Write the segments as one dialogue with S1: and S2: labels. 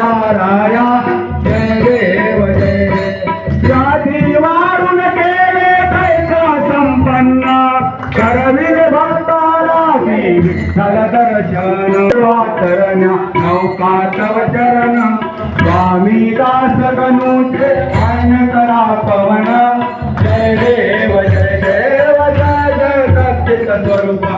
S1: भंडाराया जय देव जय जाती वाढून केले कैसा संपन्न। करविले भक्ताला विठ्ठल दर्शन वातरण्या नौका तव चरण। स्वामी दास गणूचे ध्यान करा पवन। जय देव जय देव जय जय स्वरूप।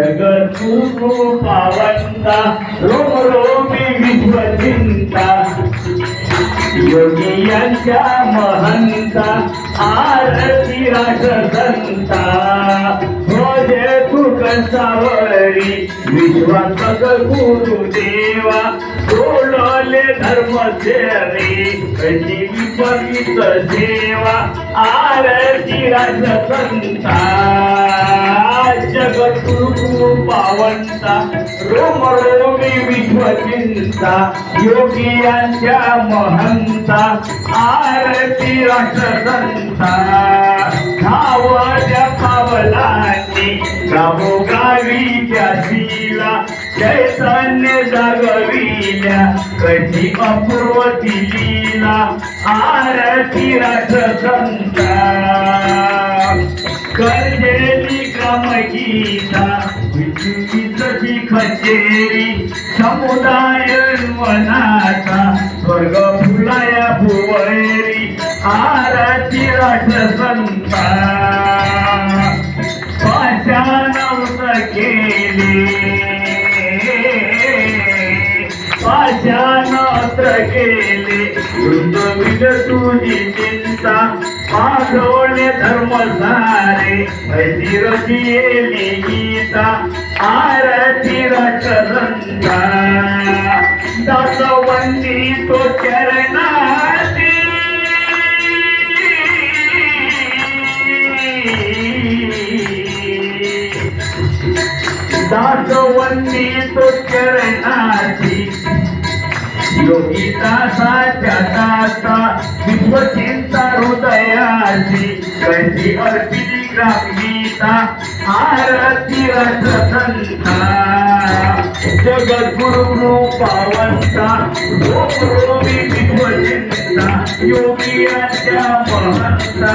S2: जगत पावंता रोम रोमी विश्वचिंता. योगियांच्या महंता आरती राजसंता हो जे तू कंसावरी विश्वासक गुरुदेवा सोडले धर्म सेवे कशी विपरीत सेवा आरती राजसंता जगद्गुरु पावंता रोम रोमी विश्वचिंता योगियांच्या महंता आरती राष्ट्रसंता धावल्या पावलांनी गावोगावी त्या चैतन्य जागविल्या कधी अपूर्व ती लीला आरती राष्ट्रसंता कर्जेली क्रमगीता विचुकीची खचेरी समुदाय वनाचा स्वर्ग फुलाया भुवरी आरती राष्ट्रसंता पाशानवत केले. पाशानत्र केले. वृंदविल तुझी चिंता माधवणे धर्म सारे ऐसी रची गीता आरती रचरंगा दासवंदी तो चरणाती दासवंदी तो चरणाती योगिता साच्या दाता विश्वचिंता हृदयाची कशी अर्पिली ग्रामीता आरती रससंता जगद्गुरु पावंता रोम रोमी विश्वचिंता योगियाच्या महंता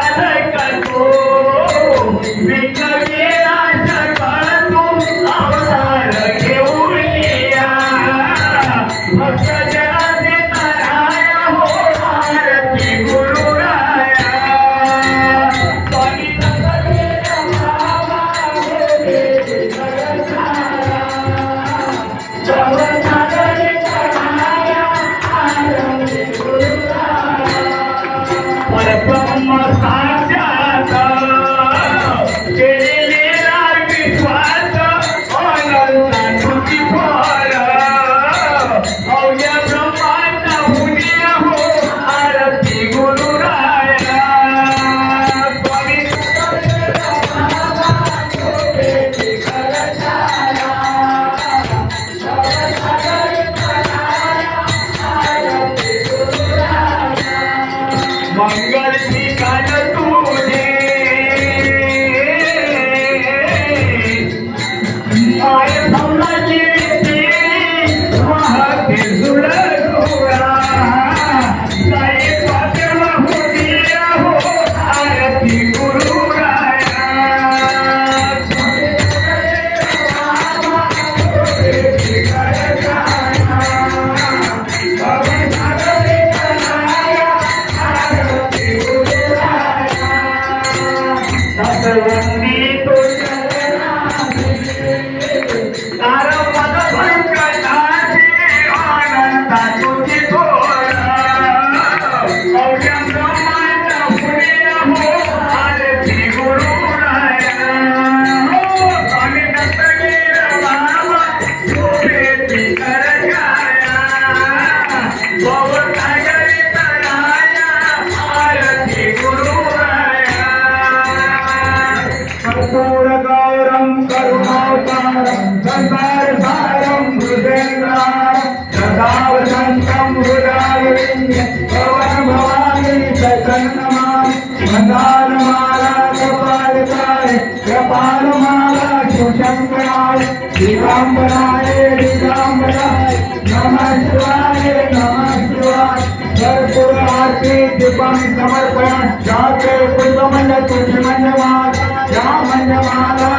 S1: शिवशङ्कराय दिगम्बराय दिगम्बराय नमः शिवाय नमः शिवाय कर्पूर आरती दीपं समर्पण. जाते पुष्पमंड तुझी मंडमाल या मंडमाला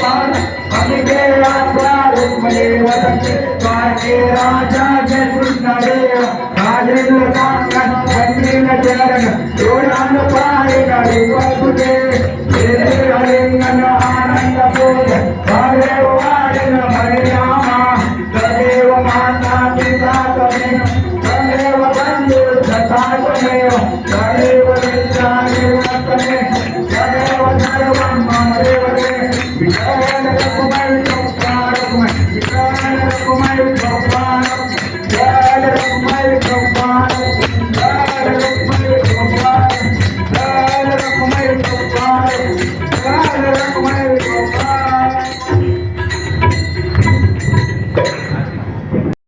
S1: पान अमिते राजा रुक्मणे वदते स्वाके राजा जय कृष्ण देव राजेंद्र कांगन वंदीन चरण जोड़ा Hare